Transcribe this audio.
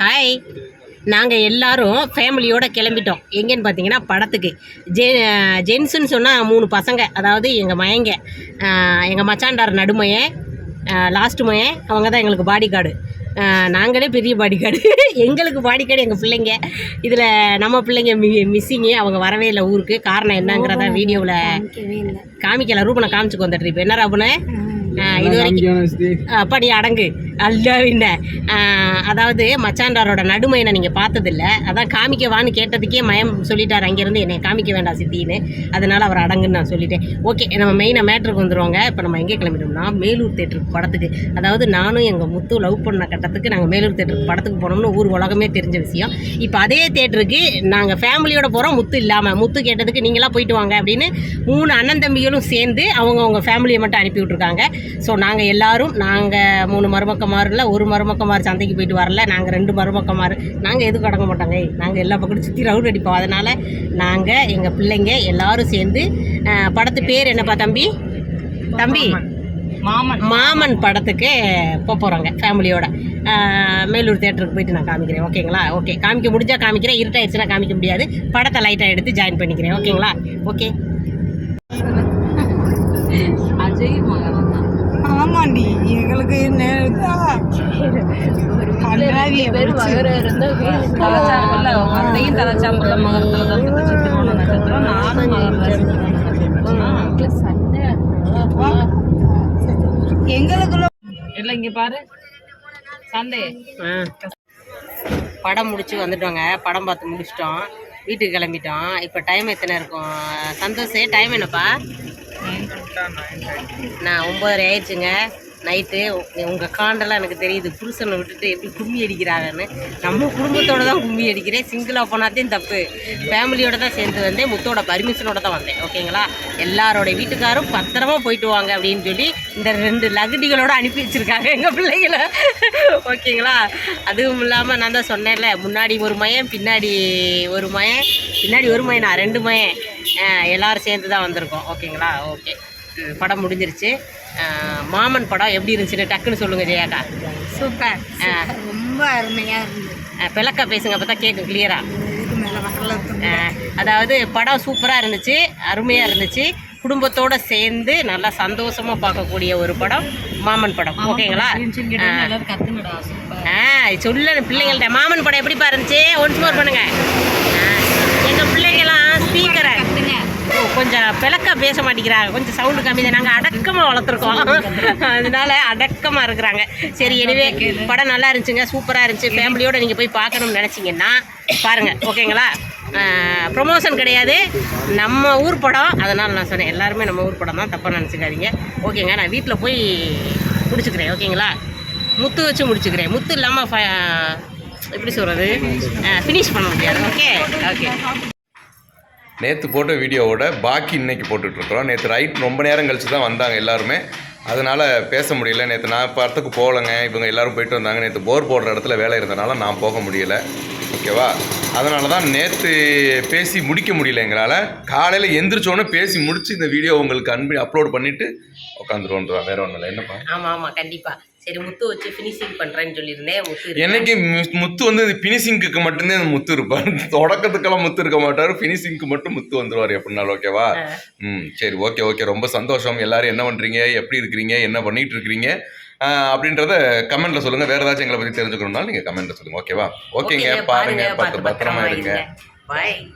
Hi நாங்கள் எல்லாரும் ஃபேமிலியோட கிளம்பிட்டோம். எங்கேன்னு பார்த்தீங்கன்னா படத்துக்கு. ஜெ ஜென்ஸுன்னு சொன்னால் மூணு பசங்க. அதாவது எங்கள் மயங்க எங்கள் மச்சாண்டார் நடுமையன் லாஸ்ட் மயன் அவங்க தான் எங்களுக்கு பாடி கார்டு நாங்களே பெரிய பாடி கார்டு எங்களுக்கு பாடி கார்டு எங்கள் பிள்ளைங்க. இதில் நம்ம பிள்ளைங்க மி மிஸ்ஸிங்கு அவங்க வரவே இல்லை ஊருக்கு. காரணம் என்னங்கிறத வீடியோவில் காமிக்கல. ரூபனை காமிச்சுக்கு வந்துட்டு இப்போ என்ன ராபுனே? இது வரைக்கும். அப்பா நீ அடங்கு. அல்ல என்ன அதாவது மச்சாண்டாரோட நடுமையினை நீங்கள் பார்த்ததில்ல. அதான் காமிக்கவான்னு கேட்டதுக்கே மயம் சொல்லிட்டார். அங்கேருந்து என்னை காமிக்க வேண்டாம் சித்தின்னு. அதனால் அவர் அடங்குன்னு நான் சொல்லிட்டேன். ஓகே நம்ம மெயினாக மேட்ருக்கு வந்துடுவோங்க இப்போ நம்ம எங்கே கிளம்பிட்டோம்னா மேலூர் தேட்டருக்கு படத்துக்கு. அதாவது நானும் எங்கள் முத்து லவ் பண்ண கட்டத்துக்கு நாங்கள் மேலூர் தேட்டருக்கு படத்துக்கு போனோம்னு ஊர் உலகமே தெரிஞ்ச விஷயம். இப்போ அதே தேட்டருக்கு நாங்கள் ஃபேமிலியோட போகிறோம் முத்து இல்லாமல் முத்து கேட்டதுக்கு நீங்களாம் போயிட்டு வாங்க அப்படின்னு மூணு அண்ணன் தம்பிகளும் சேர்ந்து அவங்கவுங்க ஃபேமிலியை மட்டும் அனுப்பி விட்ருக்காங்க ஸோ நாங்கள் எல்லோரும் நாங்கள் மூணு மருமக்கமாரில் ஒரு மருமக்கமார் சந்தைக்கு போயிட்டு வரல நாங்கள் ரெண்டு மருமக்கமார் நாங்கள் எதுவும் அடங்க மாட்டோங்க நாங்கள் எல்லா பக்கமும் சுற்றி ரவுண்ட் அடிப்போம். அதனால் நாங்கள் எங்கள் பிள்ளைங்க எல்லாரும் சேர்ந்து படத்து பேர் என்னப்பா தம்பி? தம்பி? மாமன். மாமன் படத்துக்கு போக போகிறோங்க ஃபேமிலியோட மேலூர் தேட்டருக்கு போயிட்டு நான் காமிக்கிறேன் ஓகேங்களா ஓகே காமிக்க முடிஞ்சால் காமிக்கிறேன் இருட்டாயிடுச்சுன்னா காமிக்க முடியாது. படத்தை லைட்டாக எடுத்து ஜாயின் பண்ணிக்கிறேன் ஓகேங்களா ஓகே அஜய் ஆமாண்டி எங்களுக்கு தலைச்சாம்பல்ல அத்தையும் தலைச்சாம்பல்ல மகரத்துல தான் சித்திரமான நட்சத்திரம் நானும் எங்களுக்குள்ள இல்லை இங்க பாரு. சண்டே. ஆ. படம் முடிச்சு வந்துட்டோங்க. படம் பார்த்து முடிச்சிட்டோம். வீட்டுக்கு கிளம்பிட்டோம். இப்போ டைம் எத்தனை இருக்கும்? சந்தோஷ் டைம் என்னப்பா? நான் ஒம்பதரை ஆயிடுச்சுங்க. நைட்டு உங்கள் காண்டெல்லாம் எனக்கு தெரியுது. புருஷனை விட்டுட்டு எப்படி கும்மி அடிக்கிறாங்கன்னு. நம்ம குடும்பத்தோடு தான் கும்மி அடிக்கிறேன். சிங்கிளாக போனாத்தையும் தப்பு. ஃபேமிலியோட தான் சேர்ந்து வந்தேன். முத்தோட பர்மிஷனோட தான் வந்தேன். ஓகேங்களா எல்லாரோட வீட்டுக்காரும் பத்திரமா போயிட்டு வாங்க அப்படின்னு சொல்லி இந்த ரெண்டு லகுடிகளோட அனுப்பி வச்சுருக்காங்க எங்கள் பிள்ளைங்கள ஓகேங்களா அதுவும் இல்லாமல் நான் தான் சொன்னேன்ல முன்னாடி ஒரு மயம் பின்னாடி ஒரு மயம் பின்னாடி ஒரு மயனா ரெண்டு மயம் எல்லோரும் சேர்ந்து தான் வந்திருக்கோம். ஓகேங்களா ஓகே படம் முடிஞ்சிருச்சு. மாமன் படம் எப்படி இருந்துச்சுன்னு டக்குன்னு சொல்லுங்கள் ஜெயாக்கா. சூப்பர். ரொம்ப அருமையா இருந்தது. பிளக்கா பேசுங்க அப்போ தான் கேட்கும் கிளியரா இதுக்கு மேல வரல அதாவது படம் சூப்பராக இருந்துச்சு அருமையாக இருந்துச்சு. குடும்பத்தோட சேர்ந்து நல்லா சந்தோஷமாக பார்க்கக்கூடிய ஒரு படம் மாமன் படம். ஓகேங்களா? ஆ. சொல்ல பிள்ளைங்கள்ட்ட மாமன் படம் எப்படிப்பா இருந்துச்சு? ஒன்ஸ் மோர் பண்ணுங்க எங்கள் பிள்ளைங்களாம் ஸ்பீக்கரை ஓ, கொஞ்சம் பிளக்க பேச மாட்டேங்கிறாங்க. கொஞ்சம் சவுண்டு கம்மி தான். நாங்கள் அடக்கமாக வளர்த்துருக்கோம். அதனால அடக்கமாக இருக்கிறாங்க. சரி எனவே படம் நல்லா இருந்துச்சுங்க. சூப்பராக இருந்துச்சு. ஃபேமிலியோடு நீங்கள் போய் பார்க்கணும்னு நினச்சிங்கன்னா பாருங்கள் ஓகேங்களா? ப்ரொமோஷன் கிடையாது. நம்ம ஊர் படம். அதனால் நான் சொன்னேன். எல்லாருமே நம்ம ஊர் படம் தான். தப்பாக நினச்சிக்காதீங்க. ஓகேங்க நான் வீட்டில் போய் முடிச்சுக்கிறேன். ஓகேங்களா? முத்து வச்சு முடிச்சுக்கிறேன். முத்து இல்லாமல் எப்படி சொல்கிறது ஃபினிஷ் பண்ண முடியாது. ஓகே? ஓகே. நேற்று போட்ட வீடியோவோட பாக்கி இன்றைக்கி போட்டுட்ருக்குறோம். நேற்று ரைட் ரொம்ப நேரம் கழிச்சு தான் வந்தாங்க எல்லாருமே. அதனால் பேச முடியல. நேற்று நான் இப்போ இடத்துக்கு போகலைங்க. இவங்க எல்லாரும் போயிட்டு வந்தாங்க. நேற்று போர் போடுற இடத்துல வேலை இருந்தனால நான் போக முடியல. ஓகேவா அதனால தான் நேற்று பேசி முடிக்க முடியல எங்களால். காலையில் எந்திரிச்சோன்னே பேசி முடித்து இந்த வீடியோ உங்களுக்கு அன்பு அப்லோட் பண்ணிவிட்டு உட்காந்துருவோன்றா. வேறு ஒன்றும் இல்லை. என்னப்பா? ஆமாம் ஆமாம் கண்டிப்பாக சரி முத்து வச்சு ஃபினிஷிங் பண்ணுறேன்னு சொல்லியிருந்தேன் முத்து மு- முத்து வந்து ஃபினிஷிங்க்கு மட்டும்தான் அந்த முத்து இருப்பார். தொடக்கத்துக்கெல்லாம் முத்து இருக்க மாட்டார் ஃபினிஷிங்க்கு மட்டும் முத்து வந்துருவார் எப்படினாலும் ஓகேவா? ம் சரி ஓகே ஓகே. ரொம்ப சந்தோஷம். எல்லாரும் என்ன பண்ணுறீங்க எப்படி இருக்கிறீங்க? என்ன பண்ணிட்டு இருக்கிறீங்க? அப்படின்றத கமெண்ட்ல சொல்லுங்க. வேற ஏதாச்சும் எங்களை பத்தி தெரிஞ்சுக்கணும்னாலும் நீங்க கமெண்ட்ல சொல்லுங்க. ஓகேவா? ஓகேங்க பாருங்க. பார்த்து பத்திரமா இருங்க. பாய்